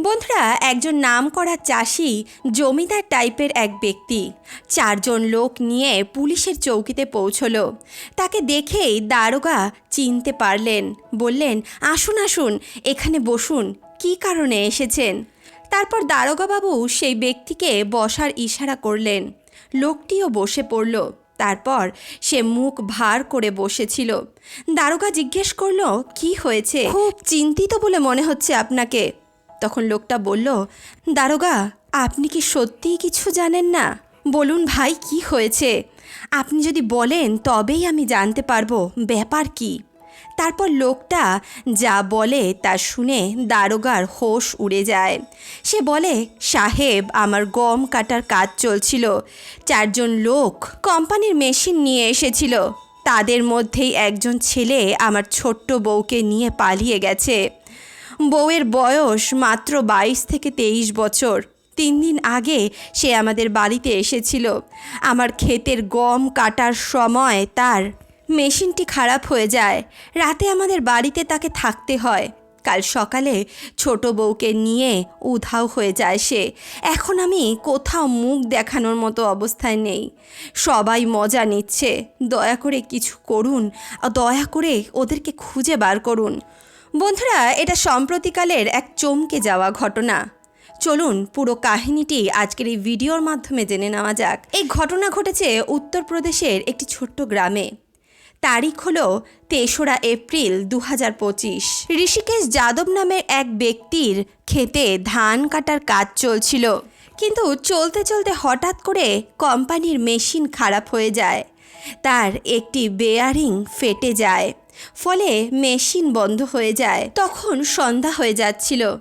বন্ধুরা, একজন নামকরা চাষি জমিদার টাইপের এক ব্যক্তি। চারজন লোক নিয়ে পুলিশের চৌকিতে পৌঁছলো। তাকে দেখেই দারোগা চিনতে পারলেন। বললেন, আসুন আসুন, এখানে বসুন। কী কারণে এসেছেন? তারপর দারোগাবাবু সেই ব্যক্তিকে বসার ইশারা করলেন। লোকটিও বসে পড়ল। তারপর সে মুখ ভার করে বসেছিল। দারোগা জিজ্ঞেস করল, কি হয়েছে? খুব চিন্তিত বলে মনে হচ্ছে আপনাকে। তখন লোকটা বলল, দারোগা, আপনি কি সত্যিই কিছু জানেন না? বলুন ভাই, কি হয়েছে? আপনি যদি বলেন, তবেই আমি জানতে পারব ব্যাপার কি। তারপর লোকটা যা বলে তা শুনে দারোগার হোশ উড়ে যায়। সে বলে, সাহেব, আমার গম কাটার কাজ চলছিল। চারজন লোক কোম্পানির মেশিন নিয়ে এসেছিল। তাদের মধ্যেই একজন ছেলে আমার ছোট্ট বউকে নিয়ে পালিয়ে গেছে। বউয়ের বয়স মাত্র বাইশ থেকে তেইশ বছর। তিন দিন আগে সে আমাদের বাড়িতে এসেছিল। আমার ক্ষেতের গম কাটার সময় তার মেশিনটি খারাপ হয়ে যায়। রাতে আমাদের বাড়িতে তাকে থাকতে হয়। কাল সকালে ছোট বউকে নিয়ে উধাও হয়ে যায় সে। এখন আমি কোথাও মুখ দেখানোর মতো অবস্থায় নেই। সবাই মজা নিচ্ছে। দয়া করে কিছু করুন। দয়া করে ওদেরকে খুঁজে বার করুন। বন্ধুরা, এটা সম্প্রতিকালের এক চমকে যাওয়া ঘটনা। চলুন পুরো কাহিনীটি আজকের এই ভিডিওর মাধ্যমে জেনে নেওয়া যাক। এই ঘটনা ঘটেছে উত্তরপ্রদেশের একটি ছোট্ট গ্রামে। তারিখ হল তেসরা এপ্রিল দু হাজার পঁচিশ। ঋষিকেশ যাদব নামের এক ব্যক্তির খেতে ধান কাটার কাজ চলছিল। কিন্তু চলতে চলতে হঠাৎ করে কোম্পানির মেশিন খারাপ হয়ে যায়। তার একটি বেয়ারিং ফেটে যায়। ফলে মেশিন বন্ধ হয়ে যায়। তখন সন্ধ্যা হয়ে যাচ্ছিল।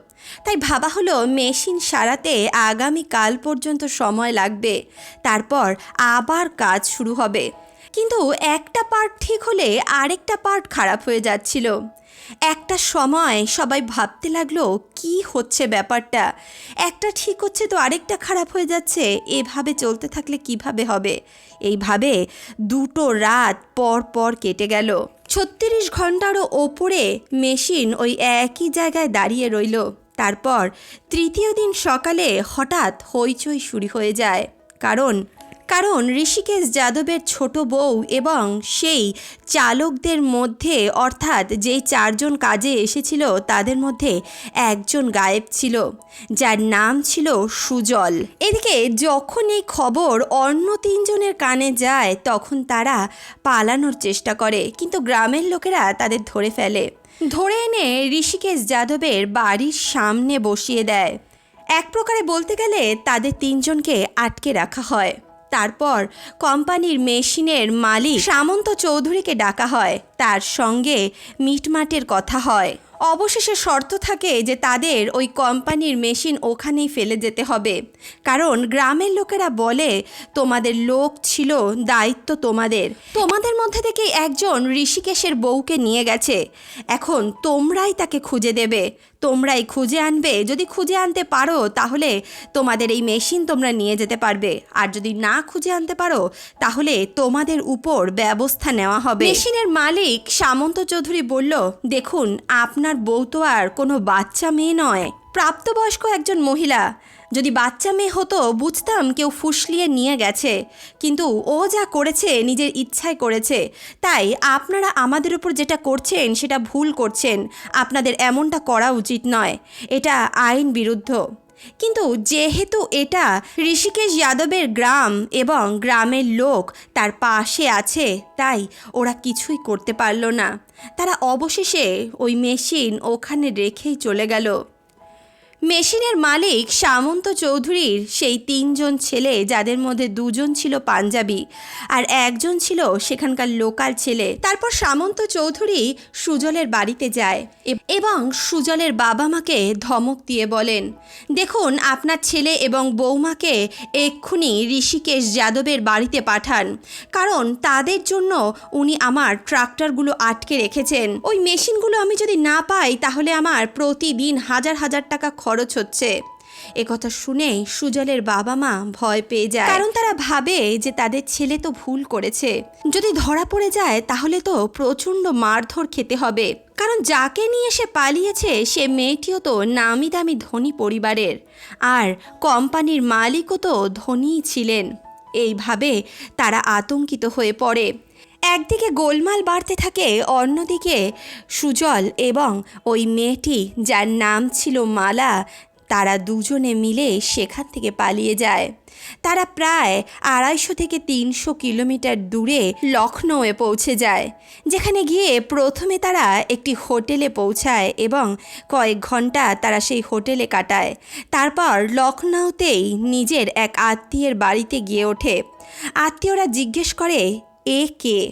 তাই ভাবা হলো মেশিন সারাতে আগামী কাল পর্যন্ত সময় লাগবে। তারপর আবার কাজ শুরু হবে। কিন্তু একটা পার্ট ঠিক হলে আরেকটা পার্ট খারাপ হয়ে যাচ্ছিল। একটা সময় সবাই ভাবতে লাগল, কি হচ্ছে ব্যাপারটা? একটা ঠিক হচ্ছে তো আরেকটা খারাপ হয়ে যাচ্ছে। এভাবে চলতে থাকলে কীভাবে হবে? এইভাবে দুটো রাত পর পর কেটে গেল। ছত্রিশ ঘন্টারও ওপরে মেশিন ওই একই জায়গায় দাঁড়িয়ে রইল। তারপর তৃতীয় দিন সকালে হঠাৎ হইচই শুরু হয়ে যায়। কারণ কারণ ঋষিকেশ যাদবের ছোট বউ এবং সেই চালকদের মধ্যে, অর্থাৎ যেই চারজন কাজে এসেছিল, তাদের মধ্যে একজন গায়েব ছিল, যার নাম ছিল সুজল। এদিকে যখন এই খবর অন্য তিনজনের কানে যায়, তখন তারা পালানোর চেষ্টা করে, কিন্তু গ্রামের লোকেরা তাদের ধরে ফেলে। ধরে এনে ঋষিকেশ যাদবের বাড়ির সামনে বসিয়ে দেয়। এক প্রকারে বলতে গেলে তাদের তিনজনকে আটকে রাখা হয়। তারপর কোম্পানির মেশিনের মালিক সামন্ত চৌধুরীকে ডাকা হয়। তার সঙ্গে মিটমাটের কথা হয়। অবশেষে শর্ত থাকে যে তাদের ওই কোম্পানির মেশিন ওখানেই ফেলে যেতে হবে। কারণ গ্রামের লোকেরা বলে, তোমাদের লোক ছিল, দায়িত্ব তোমাদের। তোমাদের মধ্যে থেকে একজন ঋষিকেশের বউকে নিয়ে গেছে। এখন তোমরাই তাকে খুঁজে দেবে। তোমরাই খুঁজে আনবে। যদি খুঁজে আনতে পারো, তাহলে তোমাদের এই মেশিন তোমরা নিয়ে যেতে পারবে। আর যদি না খুঁজে আনতে পারো, তাহলে তোমাদের উপর ব্যবস্থা নেওয়া হবে। মেশিনের মালিক সামন্ত চৌধুরী বলল, দেখুন, আপনার বউ তো আর কোনো বাচ্চা মেয়ে নয়। প্রাপ্তবয়স্ক একজন মহিলা। যদি বাচ্চা মেয়ে হতো, বুঝতাম কেউ ফুসলিয়ে নিয়ে গেছে। কিন্তু ও যা করেছে, নিজের ইচ্ছায় করেছে। তাই আপনারা আমাদের উপর যেটা করছেন, সেটা ভুল করছেন। আপনাদের এমনটা করা উচিত নয়। এটা আইন বিরুদ্ধ। কিন্তু যেহেতু এটা ঋষিকেশ যাদবের গ্রাম এবং গ্রামের লোক তার পাশে আছে, তাই ওরা কিছুই করতে পারল না। তারা অবশেষে ওই মেশিন ওখানে রেখেই চলে গেল। মেশিনের মালিক সামন্ত চৌধুরীর সেই তিনজন ছেলে, যাদের মধ্যে দুজন ছিল পাঞ্জাবি আর একজন ছিল সেখানকার লোকাল ছেলে। তারপর সামন্ত চৌধুরী সুজলের বাড়িতে যায় এবং সুজলের বাবা মাকে ধমক দিয়ে বলেন, দেখুন, আপনার ছেলে এবং বৌমাকে এক্ষুনি ঋষিকেশ যাদবের বাড়িতে পাঠান, কারণ তাদের জন্য উনি আমার ট্রাক্টরগুলো আটকে রেখেছেন। ওই মেশিনগুলো আমি যদি না পাই, তাহলে আমার প্রতিদিন হাজার হাজার টাকা খরচ হচ্ছে। একথা শুনে সুজলের বাবা মা ভয় পেয়ে যায়। কারণ তারা ভাবে যে তাদের ছেলে তো ভুল করেছে। যদি ধরা পড়ে যায়, তাহলে তো প্রচণ্ড মারধর খেতে হবে। কারণ যাকে নিয়ে সে পালিয়েছে, সে মেয়েটিও তো নামি দামি ধনী পরিবারের। আর কোম্পানির মালিকও তো ধনীই ছিলেন। এইভাবে তারা আতঙ্কিত হয়ে পড়ে। একদিকে গোলমাল বাড়তে থাকে, অন্যদিকে সুজল এবং ওই মেয়েটি যার নাম ছিল মালা, তারা দুজনে মিলে সেখান থেকে পালিয়ে যায়। তারা প্রায় আড়াইশো থেকে তিনশো কিলোমিটার দূরে লখনৌয়ে পৌঁছে যায়, যেখানে গিয়ে প্রথমে তারা একটি হোটেলে পৌঁছায় এবং কয়েক ঘণ্টা তারা সেই হোটেলে কাটায়। তারপর লখনৌতেই নিজের এক আত্মীয়ের বাড়িতে গিয়ে ওঠে। আত্মীয়রা জিজ্ঞেস করে এ কে?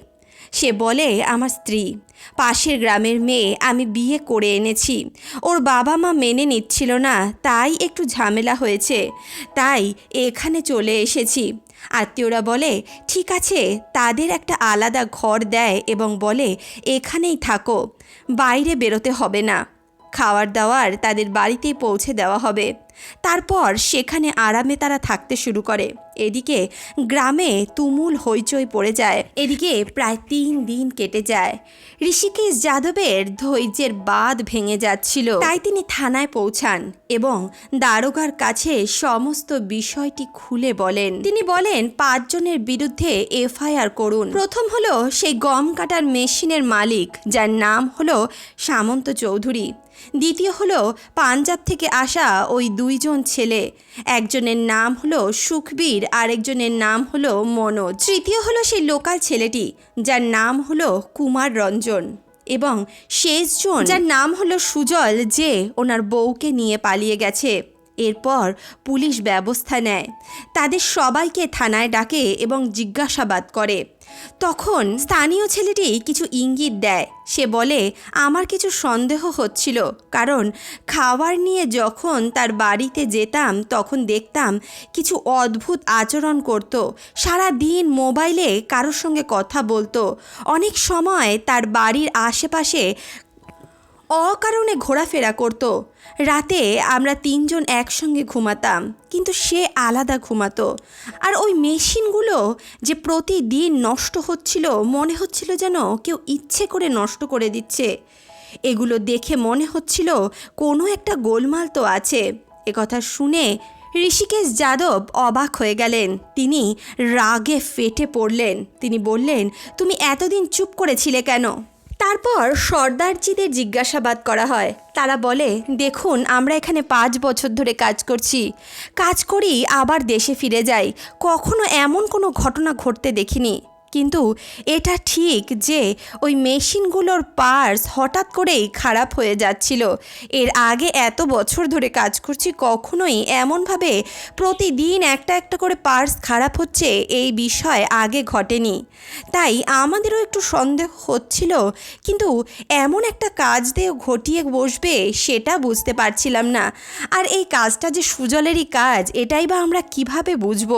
সে বলে, আমার স্ত্রী। পাশের গ্রামের মেয়ে আমি বিয়ে করে এনেছি। ওর বাবা মা মেনে নিচ্ছিল না, তাই একটু ঝামেলা হয়েছে। তাই এখানে চলে এসেছি। আত্মীয়রা বলে, ঠিক আছে, তাদের একটা আলাদা ঘর দেয় এবং বলে, এখানেই থাকো। বাইরে বেরোতে হবে না। খাওয়ার দাওয়ার তাদের বাড়িতেই পৌঁছে দেওয়া হবে। তারপর সেখানে আরামে তারা থাকতে শুরু করে। এদিকে গ্রামে তুমুল হইচই পড়ে যায়। এদিকে প্রায় তিন দিন কেটে যায়। ঋষিকেশ যাদবের ধৈর্যের বাঁধ ভেঙে যাচ্ছিল। তাই তিনি থানায় পৌঁছান এবং দারোগার কাছে সমস্ত বিষয়টি খুলে বলেন। তিনি বলেন, পাঁচজনের বিরুদ্ধে এফআইআর করুন। প্রথম হলো সেই গম কাটার মেশিনের মালিক, যার নাম হলো সামন্ত চৌধুরী। দ্বিতীয় হলো পাঞ্জাব থেকে আসা ওই দুইজন ছেলে। একজনের নাম হলো সুখবীর, আরেকজনের নাম হলো মনোজ। তৃতীয় হলো সেই লোকাল ছেলেটি, যার নাম হলো কুমার রঞ্জন। এবং শেষজন, যার নাম হলো সুজল, যে ওনার বউকে নিয়ে পালিয়ে গেছে। এরপর পুলিশ ব্যবস্থা নেয়। তাদের সবাইকে থানায় ডাকে এবং জিজ্ঞাসাবাদ করে। তখন স্থানীয় ছেলেটি কিছু ইঙ্গিত দেয়। সে বলে, আমার কিছু সন্দেহ হচ্ছিল, কারণ খাবার নিয়ে যখন তার বাড়িতে যেতাম, তখন দেখতাম কিছু অদ্ভুত আচরণ করত। সারা দিন মোবাইলে কারোর সঙ্গে কথা বলতো। অনেক সময় তার বাড়ির আশেপাশে অকারণে ঘোরাফেরা করত। রাতে আমরা তিনজন একসঙ্গে ঘুমাতাম, কিন্তু সে আলাদা ঘুমাতো। আর ওই মেশিনগুলো যে প্রতিদিন নষ্ট হচ্ছিল, মনে হচ্ছিল যেন কেউ ইচ্ছে করে নষ্ট করে দিচ্ছে। এগুলো দেখে মনে হচ্ছিল কোনো একটা গোলমাল তো আছে। একথা শুনে ঋষিকেশ যাদব অবাক হয়ে গেলেন। তিনি রাগে ফেটে পড়লেন। তিনি বললেন, তুমি এতদিন চুপ করেছিলে কেন? তারপর সর্দারজিদের জিজ্ঞাসাবাদ করা হয়। তারা বলে, দেখুন, আমরা এখানে পাঁচ বছর ধরে কাজ করছি। কাজ করেই আবার দেশে ফিরে যাই। কখনো এমন কোনো ঘটনা ঘটতে দেখিনি। কিন্তু এটা ঠিক যে ওই মেশিনগুলোর পার্স হঠাৎ করেই খারাপ হয়ে যাচ্ছিল। এর আগে এত বছর ধরে কাজ করছি, কখনোই এমনভাবে প্রতিদিন একটা একটা করে পার্স খারাপ হচ্ছে এই বিষয় আগে ঘটেনি। তাই আমাদেরও একটু সন্দেহ হচ্ছিল, কিন্তু এমন একটা কাজ দিয়ে ঘটিয়ে বসবে সেটা বুঝতে পারছিলাম না। আর এই কাজটা যে সুজলেরই কাজ, এটাই বা আমরা কীভাবে বুঝব?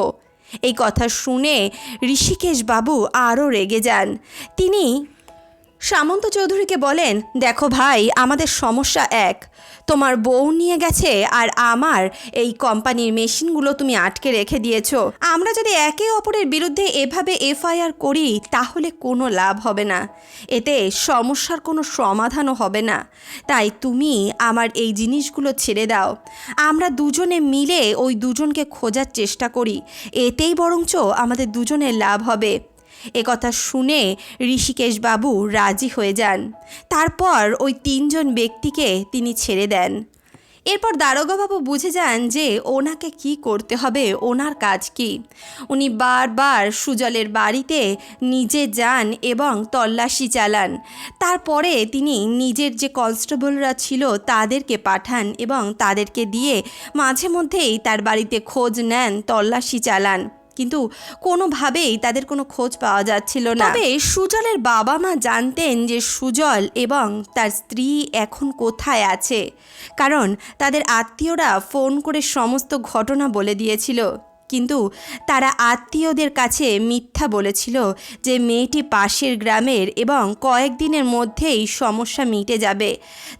এই কথা শুনে ঋষিকেশ বাবু আরও রেগে যান। তিনি সামন্ত চৌধুরীকে বলেন, দেখো ভাই, আমাদের সমস্যা এক। তোমার বউ নিয়ে গেছে আর আমার এই কোম্পানির মেশিনগুলো তুমি আটকে রেখে দিয়েছ। আমরা যদি একে অপরের বিরুদ্ধে এভাবে এফআইআর করি, তাহলে কোনো লাভ হবে না। এতে সমস্যার কোনো সমাধানও হবে না। তাই তুমি আমার এই জিনিসগুলো ছেড়ে দাও। আমরা দুজনে মিলে ওই দুজনকে খোঁজার চেষ্টা করি। এতেই বরঞ্চ আমাদের দুজনের লাভ হবে। একথা শুনে ঋষিকেশ বাবু রাজি হয়ে যান। তারপর ওই তিনজন ব্যক্তিকে তিনি ছেড়ে দেন। এরপর দারোগাবাবু বুঝে যান যে ওনাকে কি করতে হবে, ওনার কাজ কি। উনি বারবার সুজলের বাড়িতে নিজে যান এবং তল্লাশি চালান। তারপরে তিনি নিজের যে কনস্টেবলরা ছিল তাদেরকে পাঠান এবং তাদেরকে দিয়ে মাঝে মধ্যেই তার বাড়িতে খোঁজ নেন, তল্লাশি চালান। কিন্তু কোনোভাবেই তাদের কোনো খোঁজ পাওয়া যাচ্ছিল না। তবে সুজলের বাবা মা জানতেন যে সুজল এবং তার স্ত্রী এখন কোথায় আছে, কারণ তাদের আত্মীয়রা ফোন করে সমস্ত ঘটনা বলে দিয়েছিল। কিন্তু তারা আত্মীয়দের কাছে মিথ্যা বলেছিল যে মেয়েটি পাশের গ্রামের এবং কয়েকদিনের মধ্যেই সমস্যা মিটে যাবে।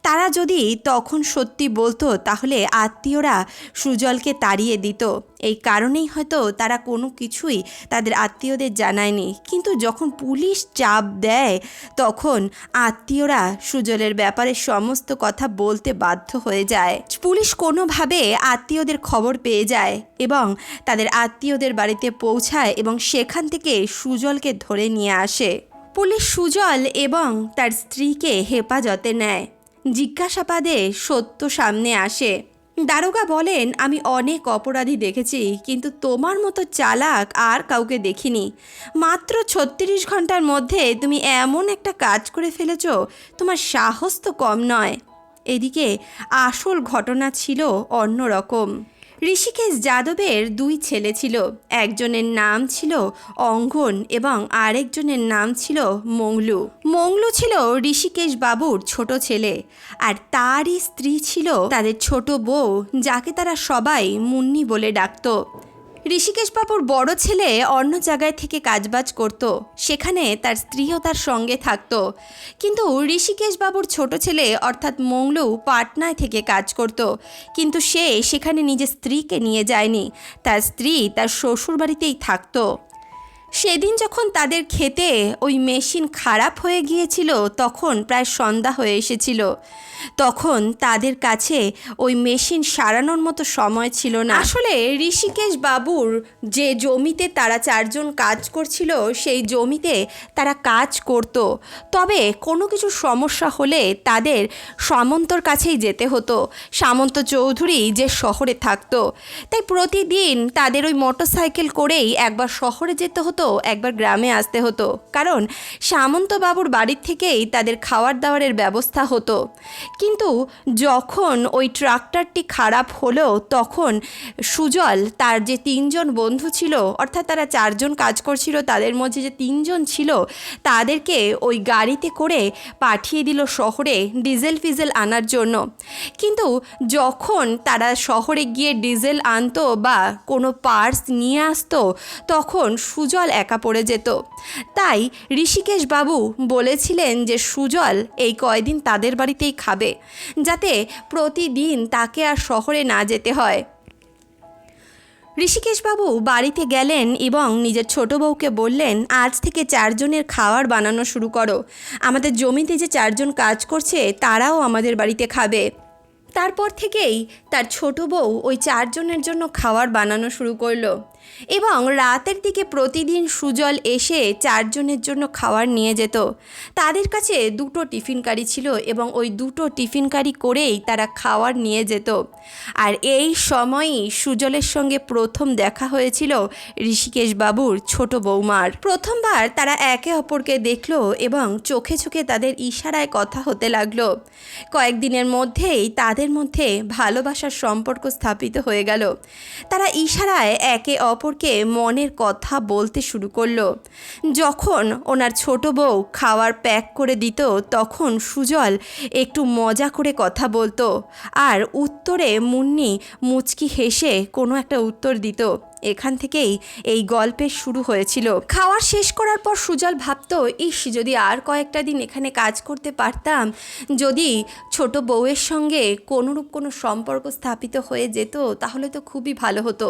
তারা যদি তখন সত্যি বলতো, তাহলে আত্মীয়রা সুজলকে তাড়িয়ে দিত। এই কারণেই হয়তো তারা কোনো কিছুই তাদের আত্মীয়দের জানায়নি। কিন্তু যখন পুলিশ চাপ দেয়, তখন আত্মীয়রা সুজলের ব্যাপারে সমস্ত কথা বলতে বাধ্য হয়ে যায়। পুলিশ কোনোভাবে আত্মীয়দের খবর পেয়ে যায় এবং তাদের আত্মীয়দের বাড়িতে পৌঁছায় এবং সেখান থেকে সুজলকে ধরে নিয়ে আসে। পুলিশ সুজল এবং তার স্ত্রীকে হেফাজতে নেয়। জিজ্ঞাসাবাদে সত্য সামনে আসে। দারোগা বলেন, আমি অনেক অপরাধী দেখেছি, কিন্তু তোমার মতো চালাক আর কাউকে দেখিনি। মাত্র ছত্রিশ ঘণ্টার মধ্যে তুমি এমন একটা কাজ করে ফেলেছ, তোমার সাহস তো কম নয়। এদিকে আসল ঘটনা ছিল অন্যরকম। ঋষিকেশ যাদবের দুই ছেলে ছিল। একজনের নাম ছিল অঙ্গন এবং আরেকজনের নাম ছিল মংলু। মংলু ছিল ঋষিকেশ বাবুর ছোট ছেলে আর তারই স্ত্রী ছিল তাদের ছোট বউ, যাকে তারা সবাই মুন্নি বলে ডাকতো। ঋষিকেশ বাবুর বড় ছেলে অন্য জায়গায় থেকে কাজবাজ করত। সেখানে তার স্ত্রীও তার সঙ্গে থাকত। কিন্তু ঋষিকেশ বাবুর ছোট ছেলে, অর্থাৎ মংলু, পাটনায় থেকে কাজ করত। কিন্তু সে সেখানে নিজের স্ত্রীকে নিয়ে যায়নি। তার স্ত্রী তার শ্বশুর বাড়িতেই থাকতো। সেদিন যখন তাদের খেতে ওই মেশিন খারাপ হয়ে গিয়েছিল, তখন প্রায় সন্ধ্যা হয়ে এসেছিল। তখন তাদের কাছে ওই মেশিন সারানোর মতো সময় ছিল না। আসলে ঋষিকেশ বাবুর যে জমিতে তারা চারজন কাজ করছিল, সেই জমিতে তারা কাজ করত। তবে কোনো কিছু সমস্যা হলে তাদের সামন্তর কাছেই যেতে হতো। সামন্ত চৌধুরী যে শহরে থাকতো। তাই প্রতিদিন তাদের ওই মোটরসাইকেল করেই একবার শহরে যেতে হতো। একবার গ্রামে আসতে হতো। কারণ সামন্তবাবুর বাড়ির থেকেই তাদের খাওয়ার দাওয়ারের ব্যবস্থা হতো। কিন্তু যখন ওই ট্রাক্টরটি খারাপ হলো, তখন সুজল তার যে তিনজন বন্ধু ছিল, অর্থাৎ তারা চারজন কাজ করছিল, তাদের মধ্যে যে তিনজন ছিল, তাদেরকে ওই গাড়িতে করে পাঠিয়ে দিল শহরে ডিজেল ফিজেল আনার জন্য। কিন্তু যখন তারা শহরে গিয়ে ডিজেল আনতো বা কোনো পার্স নিয়ে আসতো, তখন সুজল একা পড়ে যেত। তাই ঋষিকেশ বাবু বলেছিলেন যে, সুজল এই কয়দিন তাদের বাড়িতেই খাবে, যাতে প্রতিদিন তাকে আর শহরে না যেতে হয়। ঋষিকেশবাবু বাড়িতে গেলেন এবং নিজের ছোট বউকে বললেন, আজ থেকে চারজনের খাওয়ার বানানো শুরু করো। আমাদের জমিতে যে চারজন কাজ করছে, তারাও আমাদের বাড়িতে খাবে। তারপর থেকেই তার ছোট বউ ওই চারজনের জন্য খাওয়ার বানানো শুরু করল। এবং রাতের দিকে প্রতিদিন সুজল এসে চারজনের জন্য খাবার নিয়ে যেত। তাদের কাছে দুটো টিফিন কারি ছিল এবং ওই দুটো টিফিন কারি করেই তারা খাওয়ার নিয়ে যেত। আর এই সময়ই সুজলের সঙ্গে প্রথম দেখা হয়েছিল ঋষিকেশ বাবুর ছোট বৌমার। প্রথমবার তারা একে অপরকে দেখল এবং চোখে চোখে তাদের ইশারায় কথা হতে লাগল। কয়েকদিনের মধ্যেই তাদের মধ্যে ভালোবাসার সম্পর্ক স্থাপিত হয়ে গেল। তারা ইশারায় একে অপরকে মনের কথা বলতে শুরু করল। যখন ওনার ছোট বউ খাওয়ার প্যাক করে দিত, তখন সুজল একটু মজা করে কথা বলতো। আর উত্তরে মুন্নি মুচকি হেসে কোনো একটা উত্তর দিত। এখান থেকেই এই গল্পের শুরু হয়েছিল। খাওয়া শেষ করার পর সুজল ভাবতো, ইস, যদি আর কয়েকটা দিন এখানে কাজ করতে পারতাম, যদি ছোট বউয়ের সঙ্গে কোনোরূপ কোনো সম্পর্ক স্থাপিত হয়ে যেত, তাহলে তো খুবই ভালো হতো।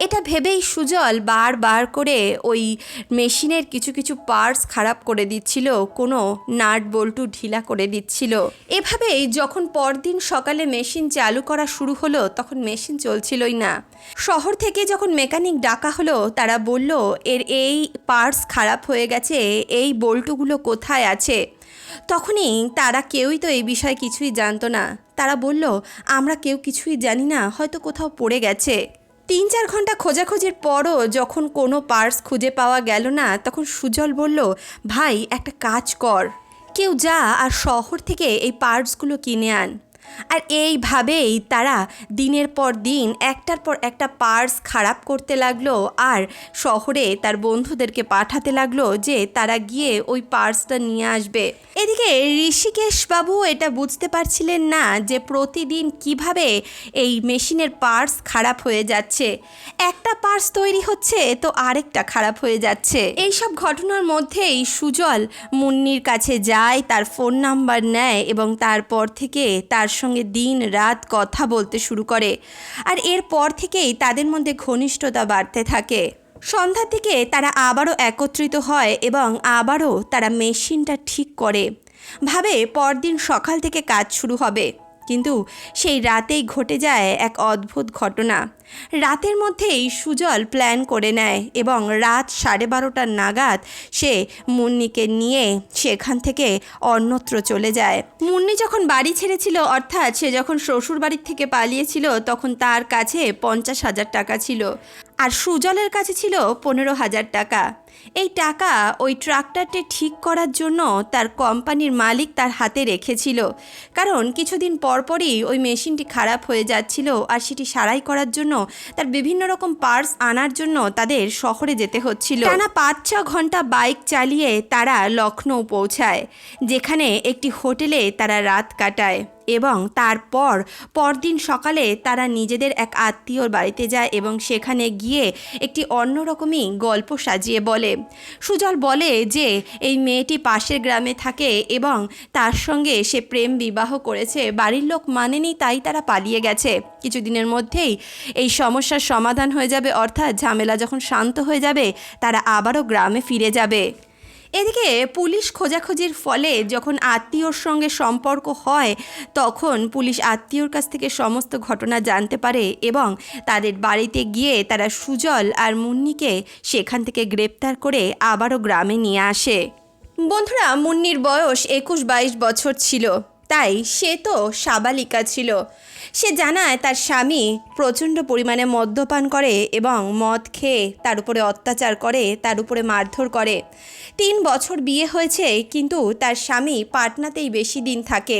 এটা ভেবেই সুজল বারবার করে ওই মেশিনের কিছু কিছু পার্টস খারাপ করে দিচ্ছিল, কোনো নাট বল্টু ঢিলা করে দিচ্ছিল। এভাবেই যখন পরদিন সকালে মেশিন চালু করা শুরু হলো, তখন মেশিন চলছিলই না। শহর থেকে যখন মেকানিক ডাকা হলো, তারা বলল, এর এই পার্টস খারাপ হয়ে গেছে, এই বল্টুগুলো কোথায় আছে? তখনই তারা কেউই তো এই বিষয়ে কিছুই জানতো না। তারা বলল, আমরা কেউ কিছুই জানি না, হয়তো কোথাও পড়ে গেছে। তিন চার ঘণ্টা খোঁজাখোঁজির পরও যখন কোনো পার্স খুঁজে পাওয়া গেল না, তখন সুজল বলল, ভাই, একটা কাজ কর। কেউ যা আর শহর থেকে এই পার্টসগুলো কিনে আন। আর এইভাবেই তারা দিনের পর দিন, একটার পর একটা পার্স খারাপ করতে লাগল আর শহরে তার বন্ধুদেরকে পাঠাতে লাগল যে তারা গিয়ে ওই পার্সটা নিয়ে আসবে। এদিকে ঋষিকেশ বাবু এটা বুঝতে পারছিলেন না যে প্রতিদিন কীভাবে এই মেশিনের পার্স খারাপ হয়ে যাচ্ছে। একটা পার্স তৈরি হচ্ছে তো আরেকটা খারাপ হয়ে যাচ্ছে। এই সব ঘটনার মধ্যেই সুজল মুন্নির কাছে যায়, তার ফোন নাম্বার নেয় এবং তারপর থেকে তার সঙ্গে দিন রাত কথা বলতে শুরু করে আর এরপর থেকেই তাদের মধ্যে ঘনিষ্ঠতা বাড়তে থাকে। সন্ধ্যার দিকে তারা আবারও একত্রিত হয় এবং আবারও তারা মেশিনটা ঠিক করে। ভাবে পরদিন সকাল থেকে কাজ শুরু হবে। কিন্তু সেই রাতেই ঘটে যায় এক অদ্ভুত ঘটনা। রাতের মধ্যেই সুজল প্ল্যান করে নেয় এবং রাত সাড়ে বারোটার নাগাদ সে মুন্নিকে নিয়ে সেখান থেকে অন্যত্র চলে যায়। মুন্নি যখন বাড়ি ছেড়েছিল, অর্থাৎ সে যখন শ্বশুর বাড়ির থেকে পালিয়েছিল, তখন তার কাছে পঞ্চাশ হাজার টাকা ছিল। আর সুজলের কাছে ছিল পনেরো হাজার টাকা। এই টাকা ওই ট্রাক্টরটি ঠিক করার জন্য তার কোম্পানির মালিক তার হাতে রেখেছিল। কারণ কিছুদিন পরপরই ওই মেশিনটি খারাপ হয়ে যাচ্ছিল আর সেটি সারাই করার জন্য তার বিভিন্ন রকম পার্টস আনার জন্য তাদের শহরে যেতে হচ্ছিল। টানা পাঁচ ছ ঘণ্টা বাইক চালিয়ে তারা লখনৌ পৌঁছায়, যেখানে একটি হোটেলে তারা রাত কাটায়। এবং তারপর পরদিন সকালে তারা নিজেদের এক আত্মীয়র বাড়িতে যায় এবং সেখানে গিয়ে একটি অন্যরকমই গল্প সাজিয়ে বলে। সুজল বলে যে, এই মেয়েটি পাশের গ্রামে থাকে এবং তার সঙ্গে সে প্রেম বিবাহ করেছে। বাড়ির লোক মানেনি তাই তারা পালিয়ে গেছে। কিছুদিনের মধ্যেই এই সমস্যার সমাধান হয়ে যাবে, অর্থাৎ ঝামেলা যখন শান্ত হয়ে যাবে, তারা আবারও গ্রামে ফিরে যাবে। এদিকে পুলিশ খোঁজাখুঁজির ফলে যখন আত্মীয়র সঙ্গে সম্পর্ক হয়, তখন পুলিশ আত্মীয়র কাছ থেকে সমস্ত ঘটনা জানতে পারে এবং তাদের বাড়িতে গিয়ে তারা সুজল আর মুন্নিকে সেখান থেকে গ্রেপ্তার করে আবারও গ্রামে নিয়ে আসে। বন্ধুরা, মুন্নির বয়স একুশ বাইশ বছর ছিল। তাই সে তো সাবালিকা ছিল। সে জানায় তার স্বামী প্রচণ্ড পরিমাণে মদ্যপান করে এবং মদ খেয়ে তার উপরে অত্যাচার করে, তার উপরে মারধর করে। তিন বছর বিয়ে হয়েছে, কিন্তু তার স্বামী পাটনাতেই বেশি দিন থাকে।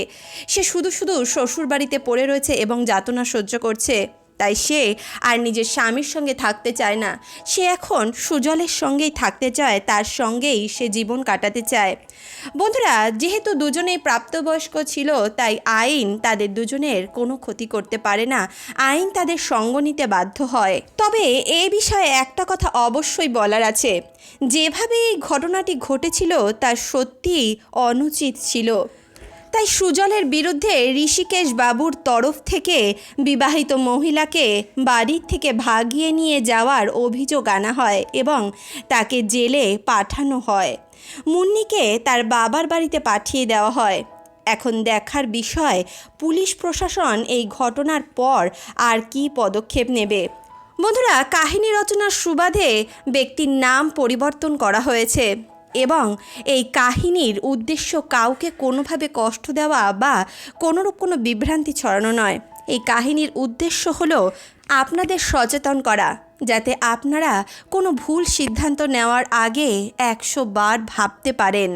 সে শুধু শুধু শ্বশুরবাড়িতে পড়ে রয়েছে এবং যাতনা সহ্য করছে। তাই সে আর নিজের স্বামীর সঙ্গে থাকতে চায় না। সে এখন সুজলের সঙ্গেই থাকতে চায়, তার সঙ্গেই সে জীবন কাটাতে চায়। বন্ধুরা, যেহেতু দুজনেই প্রাপ্তবয়স্ক ছিল, তাই আইন তাদের দুজনের কোনো ক্ষতি করতে পারে না। আইন তাদের সঙ্গ নিতে বাধ্য হয়। তবে এ বিষয়ে একটা কথা অবশ্যই বলার আছে। যেভাবে এই ঘটনাটি ঘটেছিল, তা সত্যিই অনুচিত ছিল। তাই সুজলের বিরুদ্ধে ঋষিকেশ বাবুর তরফ থেকে বিবাহিত মহিলাকে বাড়ির থেকে ভাগিয়ে নিয়ে যাওয়ার অভিযোগ আনা হয় এবং তাকে জেলে পাঠানো হয়। মুন্নিকে তার বাবার বাড়িতে পাঠিয়ে দেওয়া হয়। এখন দেখার বিষয়, পুলিশ প্রশাসন এই ঘটনার পর আর কি পদক্ষেপ নেবে? বন্ধুরা, কাহিনী রচনার সুবাদে ব্যক্তির নাম পরিবর্তন করা হয়েছে। এবং এই কাহিনীর উদ্দেশ্য কাউকে কোনোভাবে কষ্ট দেওয়া বা কোনোরূপ কোনো বিভ্রান্তি ছড়ানো নয়। এই কাহিনীর উদ্দেশ্য হলো আপনাদের সচেতন করা, যাতে আপনারা কোনো ভুল সিদ্ধান্ত নেওয়ার আগে একশো বার ভাবতে পারেন।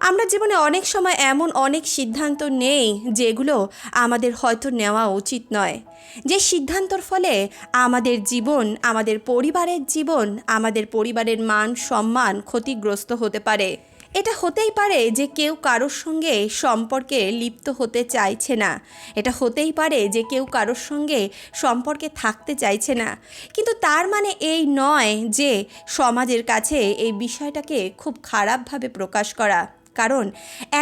আমরা জীবনে অনেক সময় এমন অনেক সিদ্ধান্ত নেই যেগুলো আমাদের হয়তো নেওয়া উচিত নয়। যে সিদ্ধান্তর ফলে আমাদের জীবন, আমাদের পরিবারের জীবন, আমাদের পরিবারের মান সম্মান ক্ষতিগ্রস্ত হতে পারে। এটা হতেই পারে যে কেউ কারোর সঙ্গে সম্পর্কে লিপ্ত হতে চাইছে না। এটা হতেই পারে যে কেউ কারোর সঙ্গে সম্পর্কে থাকতে চাইছে না। কিন্তু তার মানে এই নয় যে সমাজের কাছে এই বিষয়টাকে খুব খারাপভাবে প্রকাশ করা। কারণ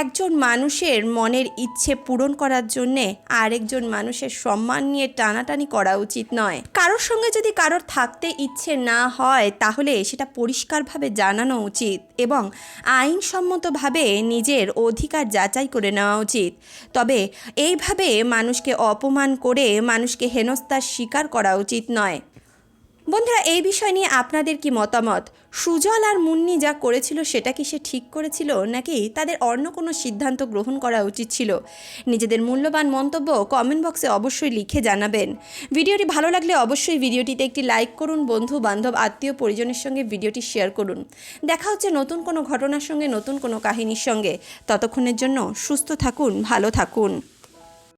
একজন মানুষের মনের ইচ্ছে পূরণ করার জন্যে আরেকজন মানুষের সম্মান নিয়ে টানাটানি করা উচিত নয়। কারোর সঙ্গে যদি কারোর থাকতে ইচ্ছে না হয়, তাহলে সেটা পরিষ্কারভাবে জানানো উচিত এবং আইনসম্মতভাবে নিজের অধিকার যাচাই করে নেওয়া উচিত। তবে এইভাবে মানুষকে অপমান করে মানুষকে হেনস্থার শিকার করা উচিত নয়। বন্ধুরা, এই বিষয় নিয়ে আপনাদের কি মতামত? সুজল আর মুন্নি যা করেছিল সেটা কি সে ঠিক করেছিল, নাকি তাদের অন্য কোনো সিদ্ধান্ত গ্রহণ করা উচিত ছিল? নিজেদের মূল্যবান মন্তব্য কমেন্ট বক্সে অবশ্যই লিখে জানাবেন। ভিডিওটি ভালো লাগলে অবশ্যই ভিডিওটিতে একটি লাইক করুন বন্ধু বান্ধব আত্মীয় পরিজনের সঙ্গে ভিডিওটি শেয়ার করুন। দেখা হচ্ছে নতুন কোনো ঘটনার সঙ্গে, নতুন কোনো কাহিনীর সঙ্গে। ততক্ষণের জন্য সুস্থ থাকুন, ভালো থাকুন।